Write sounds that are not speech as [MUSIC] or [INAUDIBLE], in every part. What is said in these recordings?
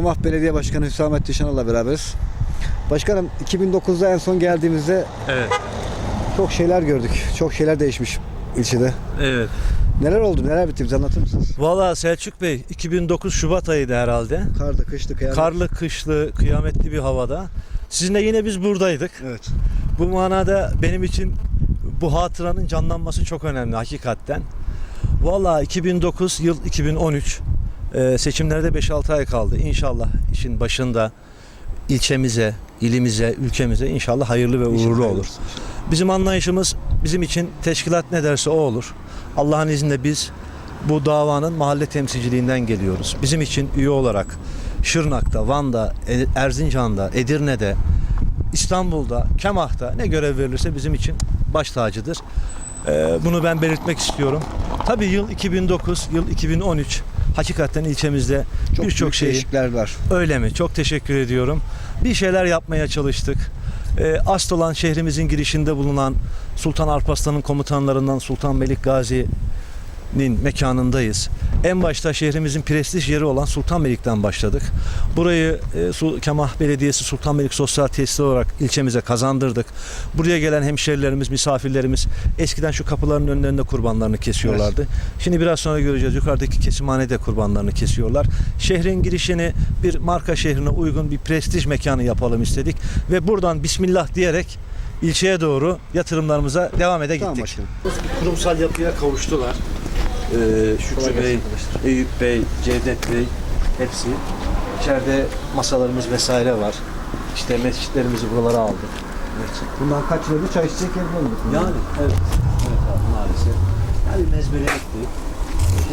Kemah Belediye Başkanı Hüsamettin Şanal'la beraberiz. Başkanım 2009'da en son geldiğimizde Evet, çok şeyler gördük. Çok şeyler değişmiş ilçede. evet. Neler oldu, neler bitti bize anlatır mısınız? Valla Selçuk Bey 2009 Şubat ayıydı herhalde. Karda, kışlı, kıyamet. Karlı, kışlı, kıyametli bir havada. Sizinle yine biz buradaydık. Evet. Bu manada benim için bu hatıranın canlanması çok önemli hakikaten. Valla 2009 yıl 2013 e, seçimlerde 5-6 ay kaldı. İnşallah işin başında ilçemize, ilimize, ülkemize inşallah hayırlı ve uğurlu olur. Bizim anlayışımız bizim için teşkilat ne derse o olur. Allah'ın izniyle biz bu davanın mahalle temsilciliğinden geliyoruz. Bizim için üye olarak Şırnak'ta, Van'da, E- Erzincan'da, Edirne'de, İstanbul'da, Kemah'ta ne görev verilirse bizim için baş tacıdır. Ee, bunu ben belirtmek istiyorum. Tabii yıl 2009, yıl 2013 hakikaten ilçemizde Çok birçok değişiklikler var. Öyle mi? Çok teşekkür ediyorum. Bir şeyler yapmaya çalıştık. Ee, asıl olan şehrimizin girişinde bulunan Sultan Alparslan'ın komutanlarından Sultan Melik Gazi'nin mekanındayız. En başta şehrimizin prestij yeri olan Sultan Melik'ten başladık. Burayı e, Kemah Belediyesi Sultan Melik Sosyal Tesisleri olarak ilçemize kazandırdık. Buraya gelen hemşerilerimiz, misafirlerimiz eskiden şu kapıların önlerinde kurbanlarını kesiyorlardı. Şimdi biraz sonra göreceğiz. Yukarıdaki kesimhanede kurbanlarını kesiyorlar. Şehrin girişini bir marka şehrine uygun bir prestij mekanı yapalım istedik. Ve buradan Bismillah diyerek ilçeye doğru yatırımlarımıza devam ede Tamam gittik. başkanım. Kurumsal yapıya kavuştular. Kolay Şükrü Bey. Eyüp Bey, Cevdet Bey hepsi. İçeride masalarımız vesaire var. İşte mescitlerimizi buralara aldık. Bundan kaç yıl önce çay içecek yer bulamadık. Yani evet. Evet abi maalesef. Yani mezbelelikti.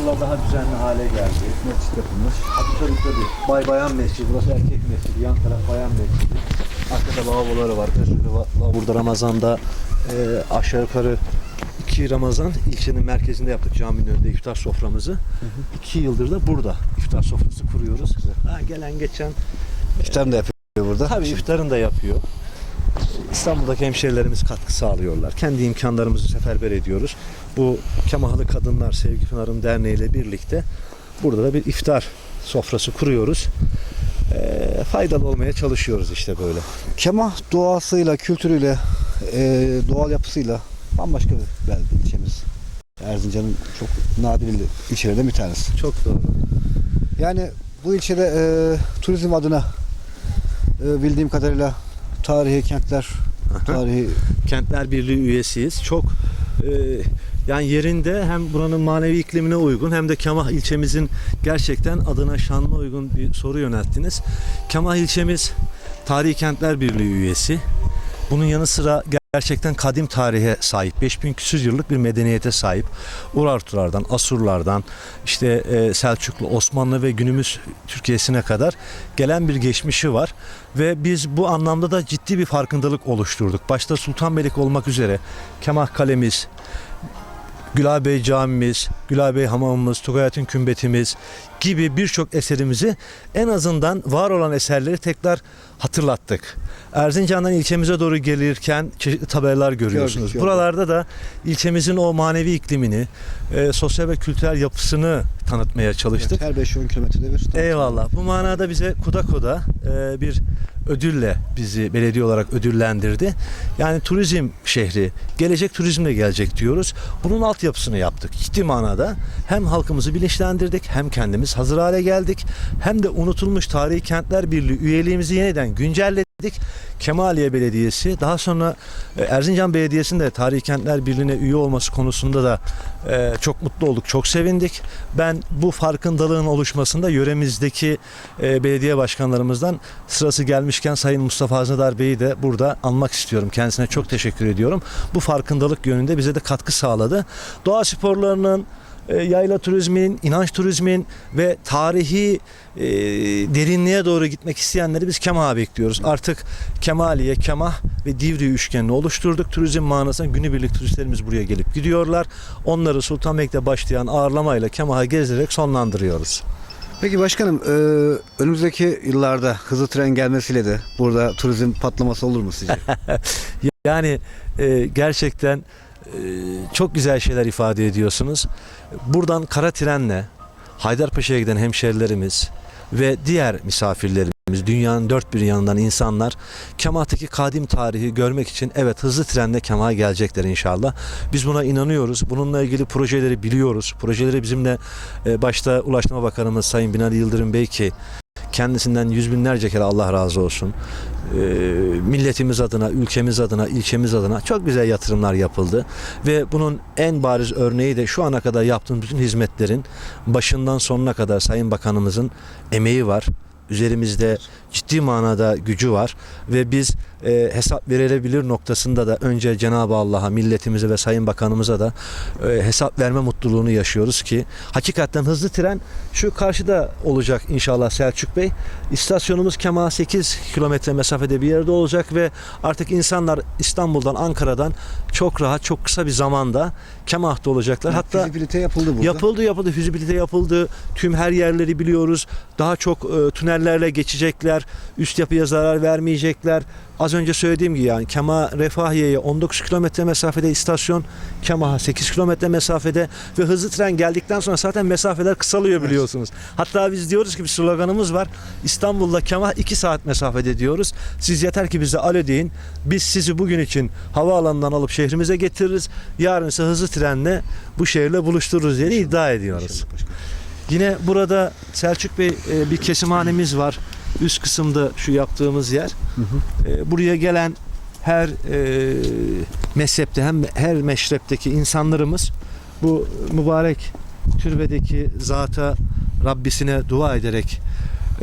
Bunlar daha düzenli hale geldi. Mescit yapılmış. Tabii tabii tabii. Bay Bayan Mescidi. Burası erkek mescidi. Yan taraf Bayan Mescidi. Arkada lavaboları var. Özürlü va- Burada Ramazan'da e, aşağı yukarı iki Ramazan ilçenin merkezinde yaptık caminin önünde iftar soframızı. İki yıldır da burada iftar sofrası kuruyoruz. Ha, gelen geçen İftarını da yapıyor burada. Tabii iftarını da yapıyor. İstanbul'daki hemşehrilerimiz katkı sağlıyorlar. Kendi imkanlarımızı seferber ediyoruz. Bu Kemahlı Kadınlar Sevgi Pınar'ın derneği ile birlikte burada da bir iftar sofrası kuruyoruz. Ee, faydalı olmaya çalışıyoruz işte böyle. Kemah doğasıyla, kültürüyle, e, doğal yapısıyla bambaşka bir belde ilçemiz. Erzincan'ın çok nadir ilçelerinden bir tanesi. Çok doğru. Yani bu ilçede e, turizm adına e, bildiğim kadarıyla tarihi kentler, tarihi Kentler Birliği üyesiyiz. Çok e, yani yerinde hem buranın manevi iklimine uygun hem de Kemah ilçemizin gerçekten adına şanlı uygun bir soru yönelttiniz. Kemah ilçemiz Tarihi Kentler Birliği üyesi. Bunun yanı sıra gerçekten kadim tarihe sahip. 5000 küsür yıllık bir medeniyete sahip. Urartulardan, Asurlardan, işte e, Selçuklu, Osmanlı ve günümüz Türkiye'sine kadar gelen bir geçmişi var. Ve biz bu anlamda da ciddi bir farkındalık oluşturduk. Başta Sultanbeylik olmak üzere Kemah Kalemiz, Gülabey Camimiz, Gülabey Hamamımız, Tugayat'ın Kümbetimiz gibi birçok eserimizi en azından var olan eserleri tekrar hatırlattık. Erzincan'dan ilçemize doğru gelirken çeşitli tabelalar görüyorsunuz. gördük. Buralarda da ilçemizin o manevi iklimini, e, sosyal ve kültürel yapısını tanıtmaya çalıştık. her 5-10 kilometrede bir tanıtım. Eyvallah. Bu manada bize Kudako'da e, bir ödülle bizi belediye olarak ödüllendirdi. Yani turizm şehri, gelecek turizmle gelecek diyoruz. Bunun altyapısını yaptık. Ciddi manada hem halkımızı bilinçlendirdik, hem kendimiz hazır hale geldik, hem de unutulmuş Tarihi Kentler Birliği üyeliğimizi yeniden güncelledik. Kemaliye Belediyesi, daha sonra e, Erzincan Belediyesi'nin de Tarihi Kentler Birliği'ne üye olması konusunda da e, çok mutlu olduk, çok sevindik. Ben bu farkındalığın oluşmasında yöremizdeki e, belediye başkanlarımızdan sırası gelmişken Sayın Mustafa Haznedar Bey'i de burada anmak istiyorum. Kendisine çok teşekkür ediyorum. Bu farkındalık yönünde bize de katkı sağladı. Doğa sporlarının yayla turizmin, inanç turizmin ve tarihi e, derinliğe doğru gitmek isteyenleri biz Kemah'a bekliyoruz. Artık Kemaliye, Kemah ve Divriği üçgenini oluşturduk. Turizm manasında günübirlik turistlerimiz buraya gelip gidiyorlar. Onları Sultanbeylik'te başlayan ağırlamayla Kemah'a gezdirerek sonlandırıyoruz. Peki başkanım e, önümüzdeki yıllarda hızlı tren gelmesiyle de burada turizm patlaması olur mu sizce? [LAUGHS] Yani e, gerçekten e, çok güzel şeyler ifade ediyorsunuz. Buradan kara trenle Haydarpaşa'ya giden hemşerilerimiz ve diğer misafirlerimiz, dünyanın dört bir yanından insanlar Kemah'taki kadim tarihi görmek için evet hızlı trenle Kemah'a gelecekler inşallah. Biz buna inanıyoruz. Bununla ilgili projeleri biliyoruz. Projeleri bizimle e, başta Ulaştırma Bakanımız Sayın Binali Yıldırım Bey ki kendisinden yüz binlerce kere Allah razı olsun. E, milletimiz adına, ülkemiz adına, ilçemiz adına çok güzel yatırımlar yapıldı. Ve bunun en bariz örneği de şu ana kadar yaptığımız bütün hizmetlerin başından sonuna kadar Sayın Bakanımızın emeği var. Üzerimizde ciddi manada gücü var ve biz e, hesap verilebilir noktasında da önce Cenab-ı Allah'a, milletimize ve Sayın Bakanımıza da e, hesap verme mutluluğunu yaşıyoruz ki hakikaten hızlı tren şu karşıda olacak inşallah Selçuk Bey. İstasyonumuz Kema 8 kilometre mesafede bir yerde olacak ve artık insanlar İstanbul'dan, Ankara'dan çok rahat, çok kısa bir zamanda Kemah'ta olacaklar. Hatta Fizibilite yapıldı burada. Yapıldı yapıldı fizibilite yapıldı. Tüm her yerleri biliyoruz. Daha çok e, tünellerle geçecekler. Üst yapıya zarar vermeyecekler. Az önce söylediğim gibi yani Kema Refahiye'ye 19 kilometre mesafede istasyon, Kemaha 8 kilometre mesafede ve hızlı tren geldikten sonra zaten mesafeler kısalıyor biliyorsunuz. Hatta biz diyoruz ki bir sloganımız var. İstanbul'la Kemah 2 saat mesafede diyoruz. Siz yeter ki bize alo deyin. Biz sizi bugün için havaalanından alıp şehrimize getiririz. Yarın ise hızlı trenle bu şehirle buluştururuz diye iddia ediyoruz. Yine burada Selçuk Bey e, bir kesimhanemiz var. Üst kısımda şu yaptığımız yer. Hı hı. E, Buraya gelen her e, mezhepte hem her meşrepteki insanlarımız bu mübarek türbedeki zata Rabbisine dua ederek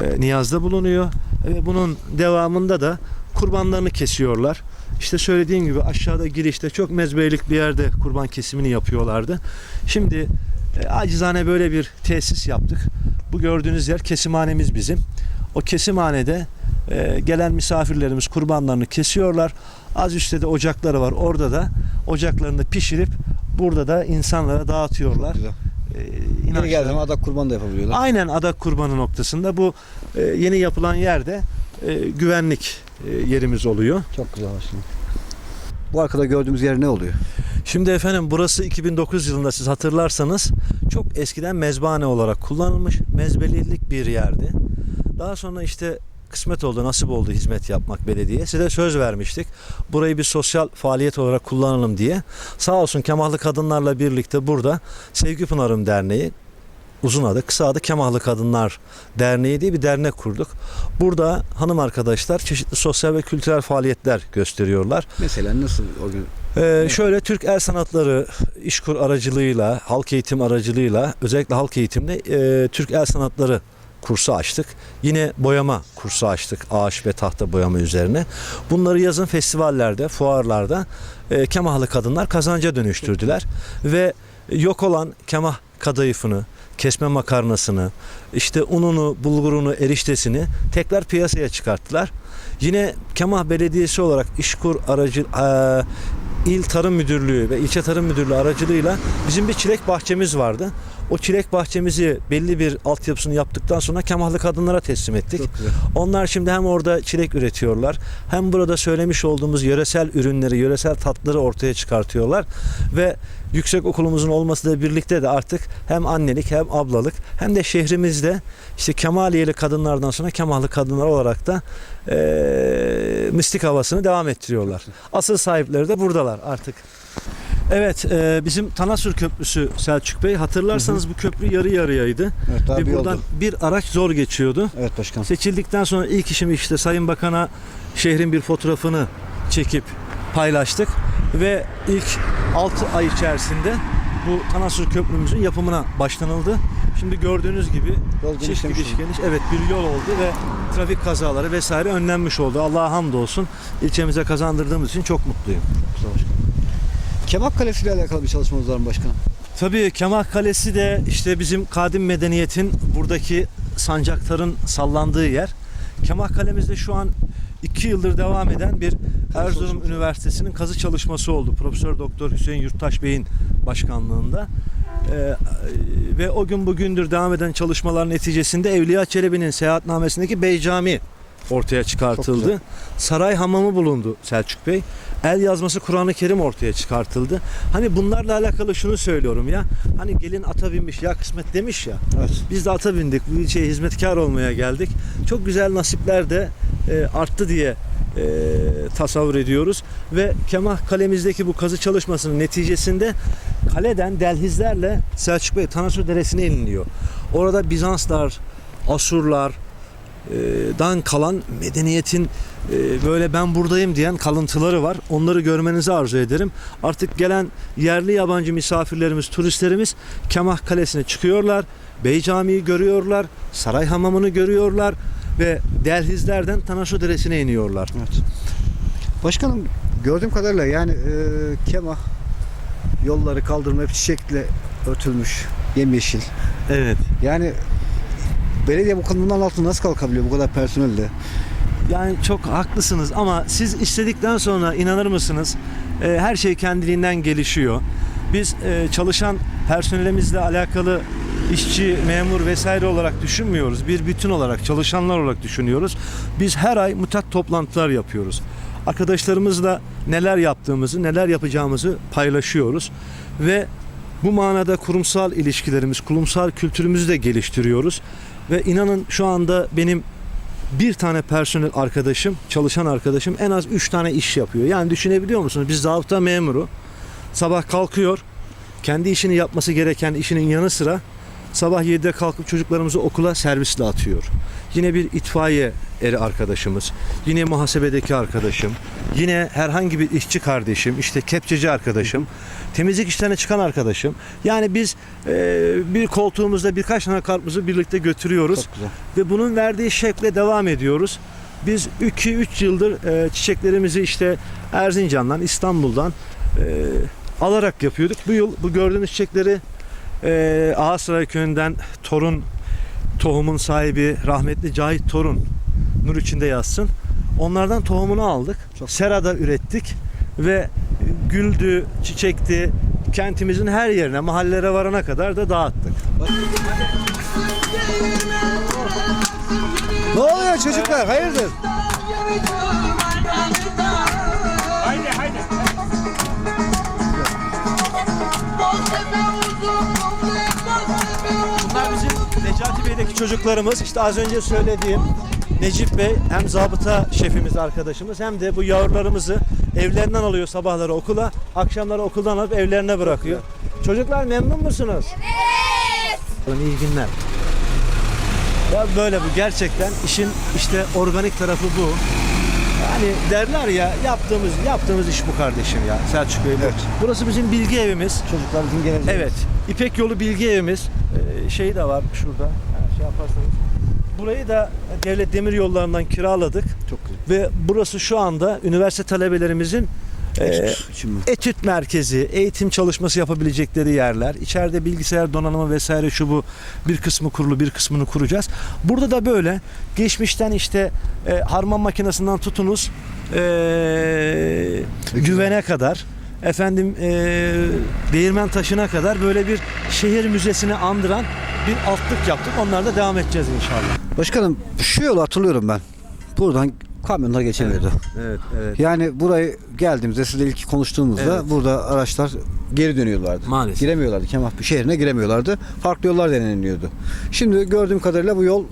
e, niyazda bulunuyor. Ve bunun devamında da kurbanlarını kesiyorlar. İşte söylediğim gibi aşağıda girişte çok mezbeylik bir yerde kurban kesimini yapıyorlardı. Şimdi e, acizane böyle bir tesis yaptık. Bu gördüğünüz yer kesimhanemiz bizim. O kesimhanede e, gelen misafirlerimiz kurbanlarını kesiyorlar. Az üstte de ocakları var. Orada da ocaklarını pişirip burada da insanlara dağıtıyorlar. Güzel. E, Yeni inançları- zaman adak kurban da yapabiliyorlar. Aynen adak kurbanı noktasında bu e, yeni yapılan yerde e, güvenlik e, yerimiz oluyor. Çok güzel başkanım. Bu arkada gördüğümüz yer ne oluyor? Şimdi efendim burası 2009 yılında siz hatırlarsanız çok eskiden mezbahane olarak kullanılmış mezbelilik bir yerdi. Daha sonra işte kısmet oldu, nasip oldu hizmet yapmak belediye. Size söz vermiştik. Burayı bir sosyal faaliyet olarak kullanalım diye. Sağ olsun Kemahlı Kadınlarla birlikte burada Sevgi Pınarım Derneği uzun adı, kısa adı Kemahlı Kadınlar Derneği diye bir dernek kurduk. Burada hanım arkadaşlar çeşitli sosyal ve kültürel faaliyetler gösteriyorlar. Mesela nasıl o gün? Ee, şöyle Türk El Sanatları İşkur aracılığıyla, halk eğitim aracılığıyla özellikle halk eğitimde e, Türk El Sanatları kursu açtık. Yine boyama kursu açtık ağaç ve tahta boyama üzerine. Bunları yazın festivallerde, fuarlarda e, Kemahlı kadınlar kazanca dönüştürdüler ve yok olan Kemah kadayıfını, kesme makarnasını, işte ununu, bulgurunu, eriştesini tekrar piyasaya çıkarttılar. Yine Kemah Belediyesi olarak İşkur aracı eee, İl Tarım Müdürlüğü ve İlçe Tarım Müdürlüğü aracılığıyla bizim bir çilek bahçemiz vardı. O çilek bahçemizi belli bir altyapısını yaptıktan sonra Kemahlı kadınlara teslim ettik. Onlar şimdi hem orada çilek üretiyorlar hem burada söylemiş olduğumuz yöresel ürünleri, yöresel tatları ortaya çıkartıyorlar ve yüksek okulumuzun olmasıyla birlikte de artık hem annelik hem ablalık hem de şehrimizde işte Kemaliyeli kadınlardan sonra Kemallı kadınlar olarak da eee mistik havasını devam ettiriyorlar. Asıl sahipleri de buradalar artık. Evet, eee, bizim Tanasur Köprüsü Selçuk Bey. Hatırlarsanız bu köprü yarı yarıyaydı. Evet Ve buradan oldu. bir araç zor geçiyordu. Evet başkanım. Seçildikten sonra ilk işim işte Sayın Bakan'a şehrin bir fotoğrafını çekip paylaştık ve ilk 6 ay içerisinde bu Tanasur Köprümüzün yapımına başlanıldı. Şimdi gördüğünüz gibi Yol çift gidiş geniş evet bir yol oldu ve trafik kazaları vesaire önlenmiş oldu. Allah'a hamdolsun ilçemize kazandırdığımız için çok mutluyum. Kemak Kalesi ile alakalı bir çalışmanız var mı başkanım? Tabii Kemal Kalesi de işte bizim kadim medeniyetin buradaki sancaktarın sallandığı yer. Kemal Kalemizde şu an iki yıldır devam eden bir Erzurum. Üniversitesi'nin kazı çalışması oldu. Profesör Doktor Hüseyin Yurttaş Bey'in başkanlığında. Ee, ve o gün bugündür devam eden çalışmaların neticesinde Evliya Çelebi'nin seyahatnamesindeki Bey Camii ortaya çıkartıldı. Saray hamamı bulundu Selçuk Bey. El yazması Kur'an-ı Kerim ortaya çıkartıldı. Hani bunlarla alakalı şunu söylüyorum ya. Hani gelin ata binmiş ya kısmet demiş ya. Evet. Biz de ata bindik. Bu ilçeye hizmetkar olmaya geldik. Çok güzel nasipler de e, arttı diye e, tasavvur ediyoruz. Ve Kemah kalemizdeki bu kazı çalışmasının neticesinde kaleden delhizlerle Selçuk Bey Tanasu Deresi'ne iniliyor. Orada Bizanslar, Asurlar, e, dan kalan medeniyetin e, böyle ben buradayım diyen kalıntıları var. Onları görmenizi arzu ederim. Artık gelen yerli yabancı misafirlerimiz, turistlerimiz Kemah Kalesi'ne çıkıyorlar. Bey Camii'yi görüyorlar. Saray Hamamı'nı görüyorlar ve Delhizlerden Tanaşo Deresi'ne iniyorlar. Evet. Başkanım gördüğüm kadarıyla yani e, Kemah yolları kaldırma hep çiçekle örtülmüş. Yemyeşil. Evet. Yani belediye bu bundan altında nasıl kalkabiliyor bu kadar personelle? Yani çok haklısınız ama siz istedikten sonra inanır mısınız e, her şey kendiliğinden gelişiyor. Biz e, çalışan personelimizle alakalı işçi, memur vesaire olarak düşünmüyoruz. Bir bütün olarak, çalışanlar olarak düşünüyoruz. Biz her ay mutat toplantılar yapıyoruz. Arkadaşlarımızla neler yaptığımızı, neler yapacağımızı paylaşıyoruz ve bu manada kurumsal ilişkilerimiz, kurumsal kültürümüzü de geliştiriyoruz. Ve inanın şu anda benim bir tane personel arkadaşım, çalışan arkadaşım en az 3 tane iş yapıyor. Yani düşünebiliyor musunuz? Biz zabıta memuru sabah kalkıyor, kendi işini yapması gereken işinin yanı sıra sabah 7'de kalkıp çocuklarımızı okula servisle atıyor. Yine bir itfaiye eri arkadaşımız, yine muhasebedeki arkadaşım, yine herhangi bir işçi kardeşim, işte kepçeci arkadaşım, temizlik işlerine çıkan arkadaşım. Yani biz e, bir koltuğumuzda birkaç tane kartımızı birlikte götürüyoruz ve bunun verdiği şekle devam ediyoruz. Biz 2-3 yıldır e, çiçeklerimizi işte Erzincan'dan, İstanbul'dan e, alarak yapıyorduk. Bu yıl bu gördüğünüz çiçekleri e, Ağasaray köyünden torun tohumun sahibi rahmetli Cahit Torun nur içinde yazsın. Onlardan tohumunu aldık. Serada ürettik ve güldü, çiçekti. Kentimizin her yerine, mahallelere varana kadar da dağıttık. Ne oluyor çocuklar? Hayırdır? Bey'deki çocuklarımız. İşte az önce söylediğim Necip Bey hem zabıta şefimiz arkadaşımız hem de bu yavrularımızı evlerinden alıyor sabahları okula, akşamları okuldan alıp evlerine bırakıyor. Çocuklar memnun musunuz? Evet. İyi günler. Ya böyle bu gerçekten işin işte organik tarafı bu. Yani derler ya yaptığımız yaptığımız iş bu kardeşim ya Selçuk Bey. Evet. Burası bizim bilgi evimiz. Çocuklar bizim geleceğimiz. Evet. İpek Yolu Bilgi Evimiz e, şey de var şurada. Şey yaparsanız. Burayı da devlet demir yollarından kiraladık Çok güzel. ve burası şu anda üniversite talebelerimizin e, Şimdi etüt merkezi, eğitim çalışması yapabilecekleri yerler. İçeride bilgisayar donanımı vesaire şu bu bir kısmı kurulu bir kısmını kuracağız. Burada da böyle geçmişten işte e, harman makinesinden tutunuz e, güvene kadar efendim e, değirmen taşına kadar böyle bir şehir müzesini andıran bir altlık yaptık. Onlarda da devam edeceğiz inşallah. Başkanım şu yolu hatırlıyorum ben. Buradan kamyonlar geçemiyordu. Evet, evet. Yani burayı geldiğimizde sizle ilk konuştuğumuzda Evet. burada araçlar geri dönüyorlardı. Maalesef. Giremiyorlardı. Kemah şehrine giremiyorlardı. Farklı yollar deneniyordu. Şimdi gördüğüm kadarıyla bu yol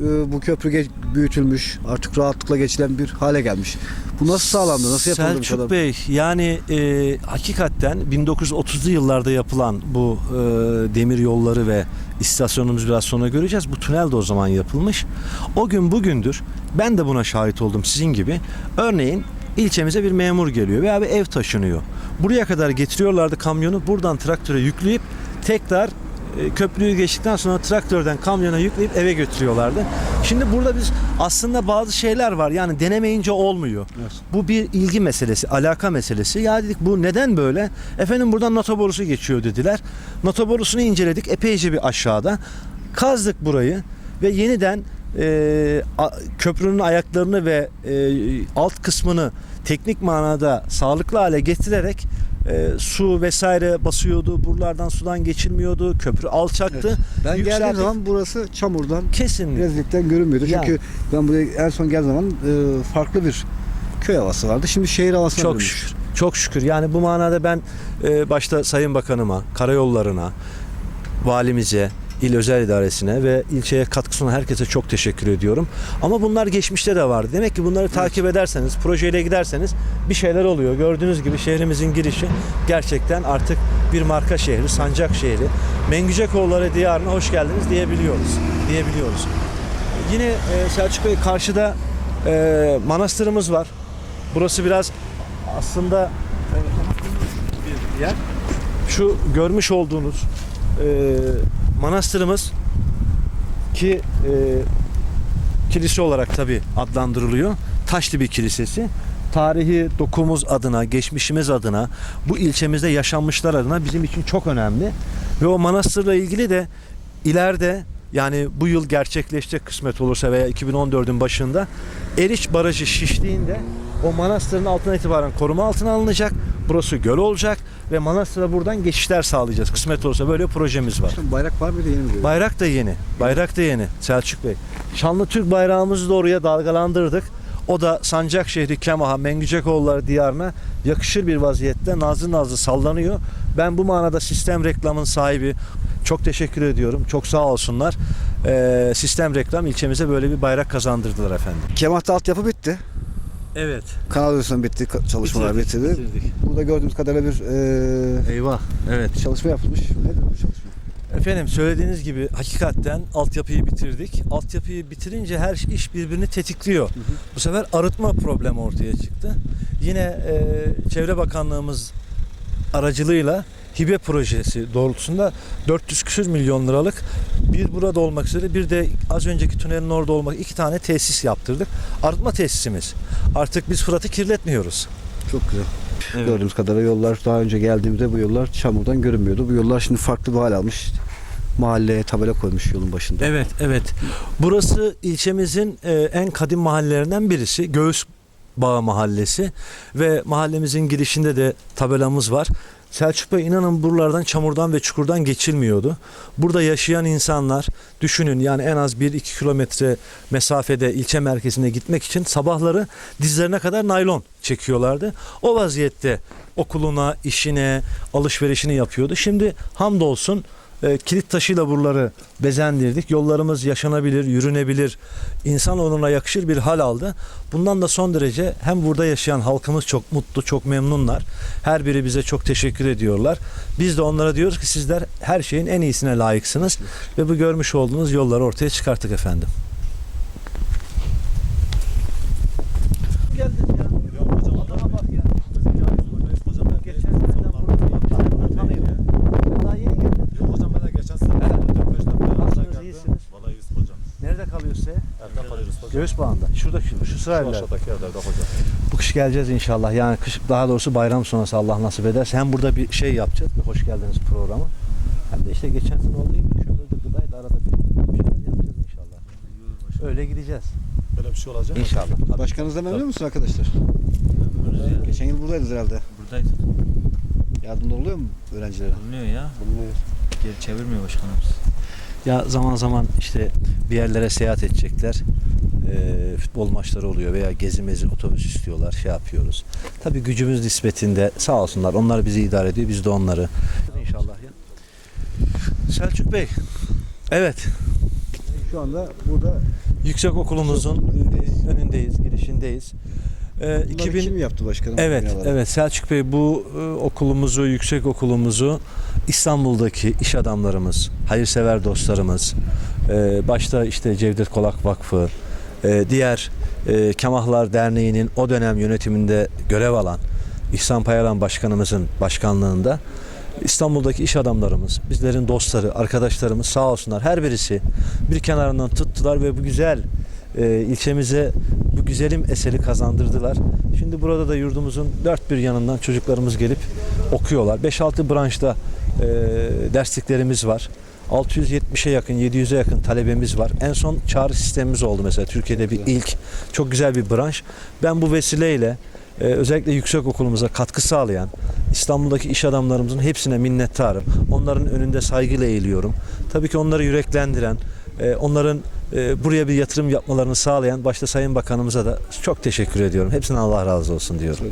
e, bu köprü büyütülmüş. Artık rahatlıkla geçilen bir hale gelmiş. Bu nasıl sağlandı? Nasıl yapıldı bu Selçuk kadar? Bey yani e, hakikaten 1930'lu yıllarda yapılan bu e, demir yolları ve istasyonumuzu biraz sonra göreceğiz. Bu tünel de o zaman yapılmış. O gün bugündür ben de buna şahit oldum sizin gibi. Örneğin ilçemize bir memur geliyor veya bir ev taşınıyor. Buraya kadar getiriyorlardı kamyonu. Buradan traktöre yükleyip tekrar köprüyü geçtikten sonra traktörden kamyona yükleyip eve götürüyorlardı. Şimdi burada biz aslında bazı şeyler var. Yani denemeyince olmuyor. Evet. Bu bir ilgi meselesi, alaka meselesi. Ya dedik bu neden böyle? Efendim buradan NATO borusu geçiyor dediler. NATO borusunu inceledik epeyce bir aşağıda. Kazdık burayı ve yeniden e, a- köprünün ayaklarını ve e, alt kısmını teknik manada sağlıklı hale getirerek e, su vesaire basıyordu. Buralardan sudan geçilmiyordu. Köprü alçaktı. Ben geldiğim Yükseldik. zaman burası çamurdan, Kesinlikle. rezillikten görünmüyordu. Çünkü ben buraya en son geldiğim zaman e, farklı bir köy havası vardı. Şimdi şehir havasına Çok dönmüş. şükür. Çok şükür. Yani bu manada ben e, başta Sayın Bakanıma, karayollarına, valimize, il özel idaresine ve ilçeye katkı sunan herkese çok teşekkür ediyorum. Ama bunlar geçmişte de vardı. Demek ki bunları takip ederseniz, projeyle giderseniz bir şeyler oluyor. Gördüğünüz gibi şehrimizin girişi gerçekten artık bir marka şehri, sancak şehri. Mengücekoğulları diyarına hoş geldiniz diyebiliyoruz. Diyebiliyoruz. Yine e, Selçuk Bey karşıda e, manastırımız var. Burası biraz aslında e, bir yer. Şu görmüş olduğunuz e, manastırımız ki e, kilise olarak tabi adlandırılıyor. Taşlıbir Kilisesi. Tarihi dokumuz adına, geçmişimiz adına, bu ilçemizde yaşanmışlar adına bizim için çok önemli. Ve o manastırla ilgili de ileride yani bu yıl gerçekleşecek kısmet olursa veya 2014'ün başında Eriç Barajı şiştiğinde o manastırın altına itibaren koruma altına alınacak. Burası göl olacak ve manastıra buradan geçişler sağlayacağız. Kısmet olursa böyle bir projemiz var. Şimdi bayrak var mıydı yeni mi görüyorum? Bayrak da yeni. Bayrak da yeni Selçuk Bey. Şanlı Türk bayrağımızı da oraya dalgalandırdık. O da Sancak şehri Kemaha, Mengücekoğulları diyarına yakışır bir vaziyette nazlı nazlı sallanıyor. Ben bu manada sistem reklamın sahibi çok teşekkür ediyorum. Çok sağ olsunlar. Ee, sistem reklam ilçemize böyle bir bayrak kazandırdılar efendim. Kemah'ta altyapı bitti. Evet. Kanalizasyon bitti, ka- çalışmalar bitirdi. Burada gördüğümüz kadarıyla bir e, Eyvah. Evet. çalışma yapılmış. Nedir bu çalışma? Efendim söylediğiniz gibi hakikaten altyapıyı bitirdik. Altyapıyı bitirince her iş birbirini tetikliyor. Bu sefer arıtma problemi ortaya çıktı. Yine e, Çevre Bakanlığımız aracılığıyla hibe projesi doğrultusunda 400 küsür milyon liralık bir burada olmak üzere bir de az önceki tünelin orada olmak iki tane tesis yaptırdık. Arıtma tesisimiz. Artık biz Fırat'ı kirletmiyoruz. Çok güzel. Gördüğümüz kadarıyla yollar daha önce geldiğimde bu yollar çamurdan görünmüyordu. Bu yollar şimdi farklı bir hal almış. Mahalleye tabela koymuş yolun başında. Evet, evet. Burası ilçemizin e, en kadim mahallelerinden birisi. Göğüs Bağı Mahallesi ve mahallemizin girişinde de tabelamız var. Selçuk Bey inanın buralardan çamurdan ve çukurdan geçilmiyordu. Burada yaşayan insanlar düşünün yani en az 1-2 kilometre mesafede ilçe merkezine gitmek için sabahları dizlerine kadar naylon çekiyorlardı. O vaziyette okuluna, işine, alışverişini yapıyordu. Şimdi hamdolsun e, kilit taşıyla buraları bezendirdik. Yollarımız yaşanabilir, yürünebilir, insan onuruna yakışır bir hal aldı. Bundan da son derece hem burada yaşayan halkımız çok mutlu, çok memnunlar. Her biri bize çok teşekkür ediyorlar. Biz de onlara diyoruz ki sizler her şeyin en iyisine layıksınız ve bu görmüş olduğunuz yolları ortaya çıkarttık efendim. Geldin ya. Adama bak ya. Geçen seneden burada tanıyorum. Daha yeni geldin. Yok hocam ben de geçen sene 4-5 defa Nasılsınız, geldim. iyisiniz? Vallahi iyiyiz hocam. Nerede kalıyor size? Evde kalıyoruz hocam. Göğüs bağında. Şurada şu, şu Şu sırayla. aşağıdaki evlerde hocam. Bu kış geleceğiz inşallah. Yani kış daha doğrusu bayram sonrası Allah nasip ederse hem burada bir şey yapacağız. Bir hoş geldiniz programı. Hem de işte geçen sene olduğu gibi kömürde gıdayla arada bir, bir şeyler yapacağız inşallah. Öyle gideceğiz. Böyle bir şey olacak. İnşallah. Başkanınızla memnun musunuz arkadaşlar? Geçen yıl buradaydınız herhalde. Buradayız. Yardımcı oluyor mu öğrencilere? Bulunuyor ya. Geri çevirmiyor başkanımız. Ya zaman zaman işte bir yerlere seyahat edecekler. Ee, futbol maçları oluyor veya gezi mezi otobüs istiyorlar şey yapıyoruz. Tabii gücümüz nispetinde sağ olsunlar onlar bizi idare ediyor biz de onları. İnşallah ya. Selçuk Bey. Evet. Şu anda burada Yüksek okulumuzun Önündeyiz. önündeyiz, girişindeyiz. Ee, bunları 2000 kim yaptı başkanım? Evet, Binaları? evet Selçuk Bey bu e, okulumuzu, yüksek okulumuzu İstanbul'daki iş adamlarımız, hayırsever dostlarımız, e, başta işte Cevdet Kolak Vakfı, e, diğer e, Kemahlar Derneği'nin o dönem yönetiminde görev alan İhsan Payalan Başkanımızın başkanlığında İstanbul'daki iş adamlarımız, bizlerin dostları, arkadaşlarımız sağ olsunlar her birisi bir kenarından tuttular ve bu güzel e, ilçemize bu güzelim eseri kazandırdılar. Şimdi burada da yurdumuzun dört bir yanından çocuklarımız gelip okuyorlar. 5-6 branşta e, dersliklerimiz var. 670'e yakın, 700'e yakın talebemiz var. En son çağrı sistemimiz oldu mesela Türkiye'de bir ilk. Çok güzel bir branş. Ben bu vesileyle e, özellikle yüksek okulumuza katkı sağlayan İstanbul'daki iş adamlarımızın hepsine minnettarım. Onların önünde saygıyla eğiliyorum. Tabii ki onları yüreklendiren, e, onların e, buraya bir yatırım yapmalarını sağlayan başta Sayın Bakanımıza da çok teşekkür ediyorum. Hepsine Allah razı olsun diyorum.